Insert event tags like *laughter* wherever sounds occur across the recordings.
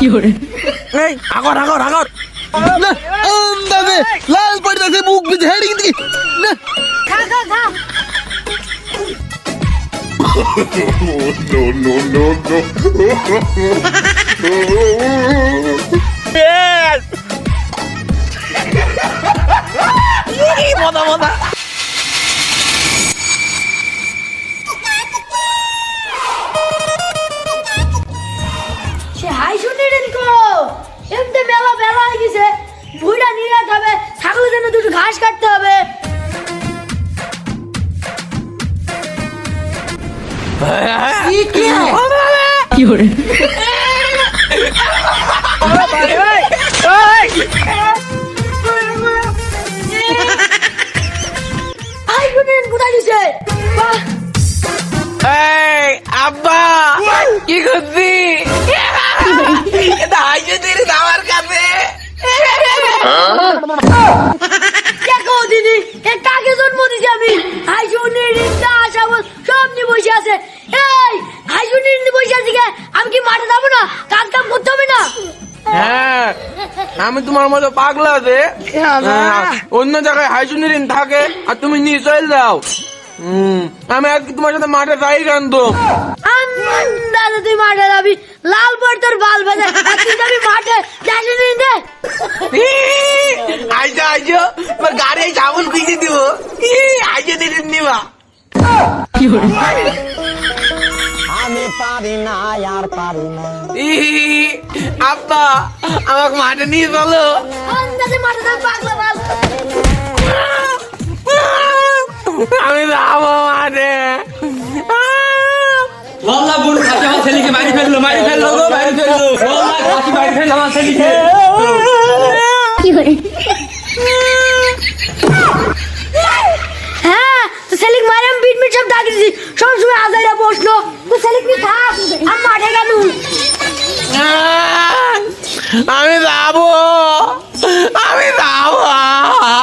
এই আগর আগর আগর। আন্দাজে লাল পড়ে যাচ্ছে মুখ বিধে হেডি কিন্তু কি? না। খা খা খা। no, no, no, no. Yes! মজা মজা ঘাস কাটতে হবে। এই আব্বা কি করছি আমার কাছে দেখো দিদি এ কাকে জন্ম দিছি আমি সব নিয়ে বসে আছে। এই বসে আছে কে? আমি কি মাঠে যাব না? কাজ কাম করতে হবে না? হ্যাঁ আমি তোমার মতো পাগলা আছে হ্যাঁ, অন্য জায়গায় হাইজুনিরিন থাকে আর তুমি নিয়ে চলে যাও। হুম, আমি আজকে তোমার সাথে মাঠে যাই কান্ত। দাদা তুই মাঠে যাবি? লাল পর তোর বাল তুই যাবি আমি পারি না আর পারি না। আব্বা আমাকে মাঠে নিয়ে চলো। আমি যাব মাঠে। ওয়াল্লাহ বুড়ো খাসি আমার ছেলেকে মারি ফেলল মারি ফেলল গো মারি ফেলল। ওয়াল্লাহ খাসি মারি ফেলল আমার ছেলেকে। হ্যাঁ সব দিছি। সব সময় আজাইরা বসল তো ছেলে কি থাক? আমি মাঠে গেল আমি যাব। আমি যাব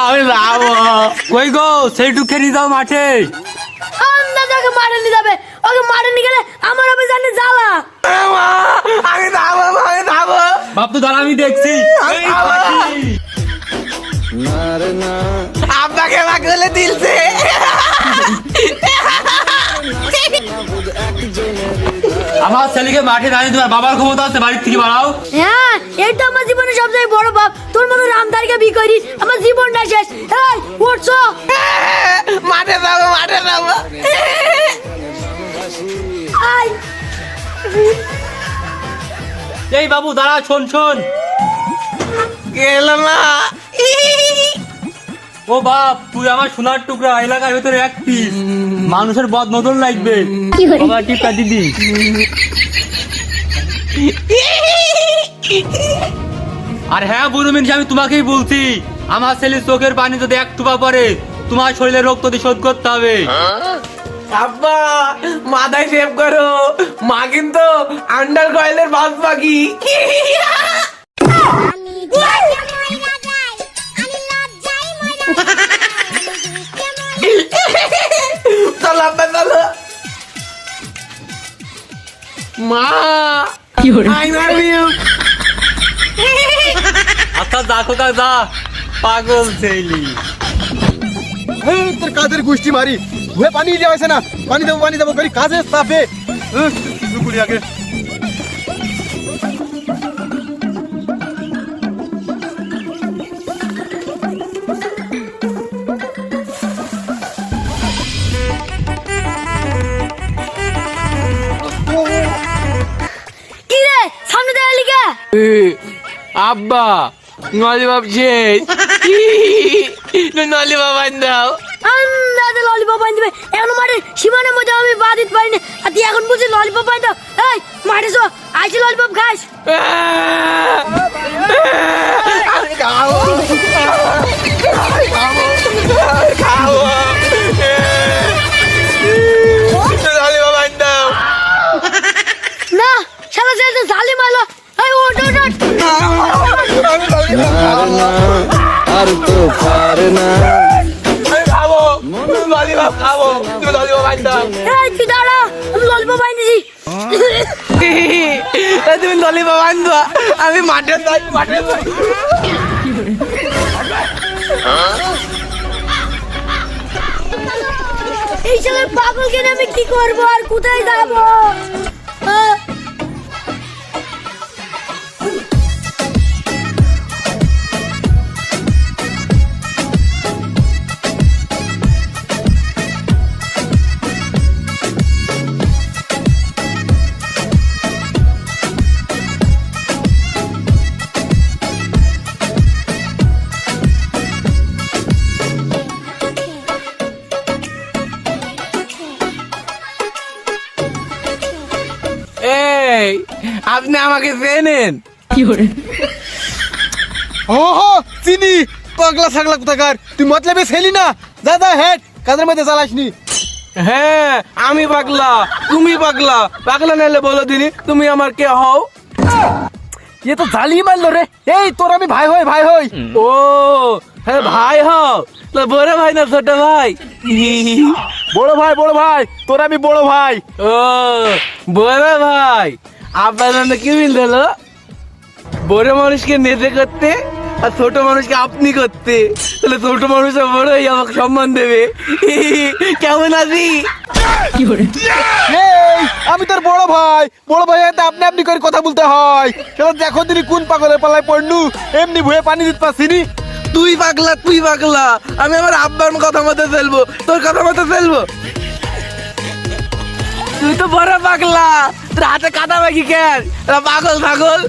আমি যাব। কই গো, সেইটুক খেয়ে দাও মাঠে। আমার ছেলেকে মাঠে দাঁড়িয়ে তোমার বাবার ক্ষমতা আছে বাড়ির থেকে বাড়াও। হ্যাঁ এটা আমার জীবনে সবচেয়ে বড় বাপ। তোর মতো রামদারকে বি করি আমার জীবনটা শেষ। এই উঠছো মাঠে যাব মাঠে যাব। আই। এই বাবু দাঁড়া শোন শোন। গেল না। ও বাপ তুই আমার সোনার টুকরা এলাকার ভেতরে এক পিস। মানুষের বদ নজর লাগবে বাবা টিপটা দিদি আর হ্যাঁ বুড়ো মিনসি আমি তোমাকেই বলছি আমার ছেলে চোখের পানি যদি এক টুপা পড়ে তোমার শরীরে রোগ তোদের শোধ করতে হবে। আব্বা মাথায় সেভ করো। মা কিন্তু আন্ডার কয়েলের বাস পাখি মা। আই লাভ ইউ আচ্ছা যা খোকা যা। পাগল ছেলি। এই তোর কাদের গুষ্টি মারি। হয়ে পানি দিয়ে আসে না। পানি দেবো পানি দেবো করি। কাজে তাপে আগে। আব্বা নলি বাপ শেষ ললিপপ বাবা দাও আন্দাজে ললিপপ আনি দেবে এখন মাঠে সীমানের মধ্যে আমি পা দিতে পারিনি। আর তুই এখন বুঝি ললিপপ আন দাও এই মাঠে চো আইসি ললিপপ খাস। আর তো পারে না। খাব ললি খাব তুমি ললি বাবা দাও। এই তুই দাঁড়া আমি ললিপপ তুমি আনবা। আমি মাঠে যাই মাঠে যাই। এই ছেলের পাগলকে নিয়ে আমি কি করব আর কোথায় যাব? এই আপনি আমাকে চেনেন। ও হো চিনি। পাগলা ছাগলা কোথাকার? তুই মতলবে ছেলি না? যা যা হেড কাজের মধ্যে চালাসনি হ্যাঁ আমি পাগলা তুমি পাগলা। পাগলা নাইলে বলো দিনি তুমি আমার কে হও? এ তো জালি মারলো রে। এই তোর আমি ভাই হই ভাই হই। ও হ্যাঁ ভাই হও। তো বড় ভাই না ছোট ভাই? বড় ভাই বড় ভাই তোর আমি বড় ভাই। ও বড় ভাই আপনার নামে কি মিল হলো বড় মানুষকে নেতে করতে আর ছোট মানুষকে আপনি করতে। তাহলে ছোট মানুষ বড়ই আমাকে সম্মান দেবে। *laughs* কেমন আছি? আমি তোর বড় ভাই। বড় ভাই হাতে আপনি আপনি করে কথা বলতে হয়। সেটা দেখো তিনি কোন পাগলের পালায় পড়নু। এমনি ভুয়ে পানি দিতে পারছিনি তুই পাগলা তুই পাগলা আমি আমার আব্বার কথা মতো চলবো তোর কথা মতো চলবো তুই তো বড় পাগলা তোর হাতে কাটা বাকি কেন পাগল পাগল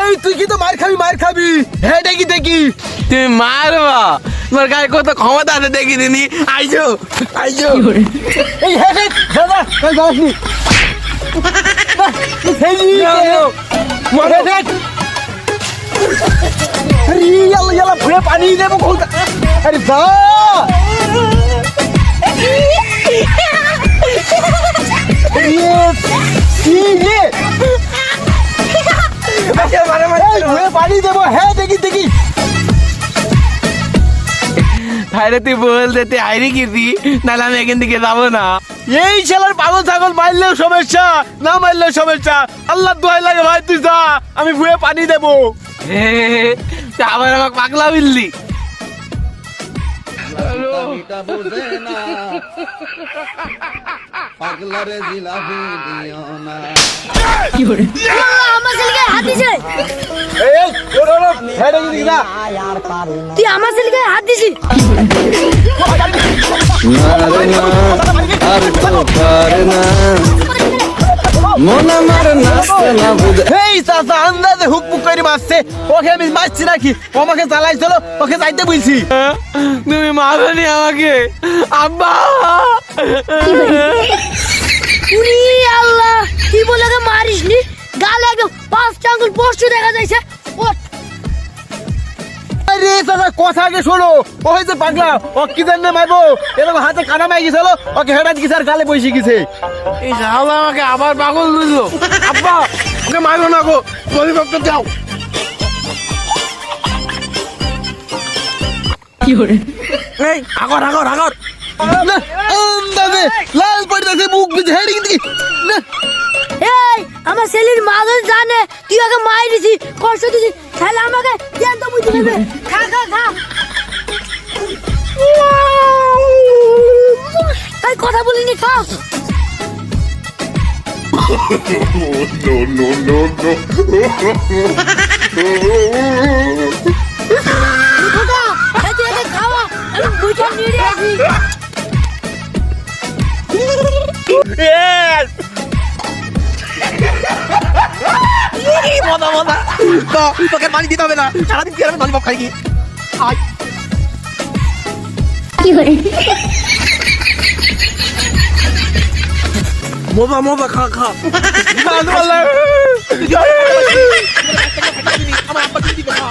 এই তুই কি তো মার খাবি মার খাবি হ্যাঁ দেখি দেখি তুমি মারবা তোমার গায়ে কত ক্ষমতা আছে দেখি দিনি আইজো আইজো এই হ্যাঁ হ্যাঁ দাদা মরে দেখ ইয়ালা ভুয়ে পানি দেবো কোথা আরে যা। ইয়ে কি ইয়ে এই ভুয়ে পানি দেবো হ্যাঁ দেখি দেখি। তাহলে তুই বলতে তুই গেছি নাহলে আমি এখান থেকে যাব না। এই ছেলের পাগল ছাগল মারলেও সমস্যা না মারলেও সমস্যা। আল্লাহ দোয়াই লাগে ভাই তুই যা আমি ভুয়ে পানি দেবো। আবার আমাকে পাগলা বিল্লি? আমার ছেলেকে হাত দিছে। এই এই ওর ওর হ্যাঁ দেখি দেখি যা আর পারি না। তুই আমার দিছি এই চাচা আন্দাজে হুক মুক করে মারছে। ওকে আমি মারছি নাকি? ও আমাকে চলো ওকে যাইতে বলছি। তুমি মারনি আমাকে। আব্বা! উনি আল্লাহ কি বলে ওকে মারিস নি গালে একদম পাঁচটা আঙ্গুল পোস্ট দেখা যাইছে। আরে চাচা কথা আগে শোনো। ও হয়েছে পাগলা ও কি জানে মারবো। এরকম হাতে কানা মাই গেছিল ওকে হেডাত গেছে আর গালে বসে গেছে। এই শালা আমাকে আবার পাগল দিল আব্বা ওকে মারো না গো পরিবর্তন যাও। এই আগর আগর আগর। না আন্দাজে লাল পড়তেছে মুখ বুঝে হেডে কিন্তু না আমার ছেলের মা যদি জানে। তুই ওকে মারিছি কষ্ট দিছি। তাহলে আমাকে জ্ঞান তো বুঝতে দেবে খা খা খা। এই কথা বলিনি খাও no, no, no, তুই Yes! মজা মজা। তো তোকে পানি দিতে হবে না। সারাদিন কি আমি ললিপপ খাই কি মজা মজা খা খা। *laughs* আমার আব্বা কি দিবে খা।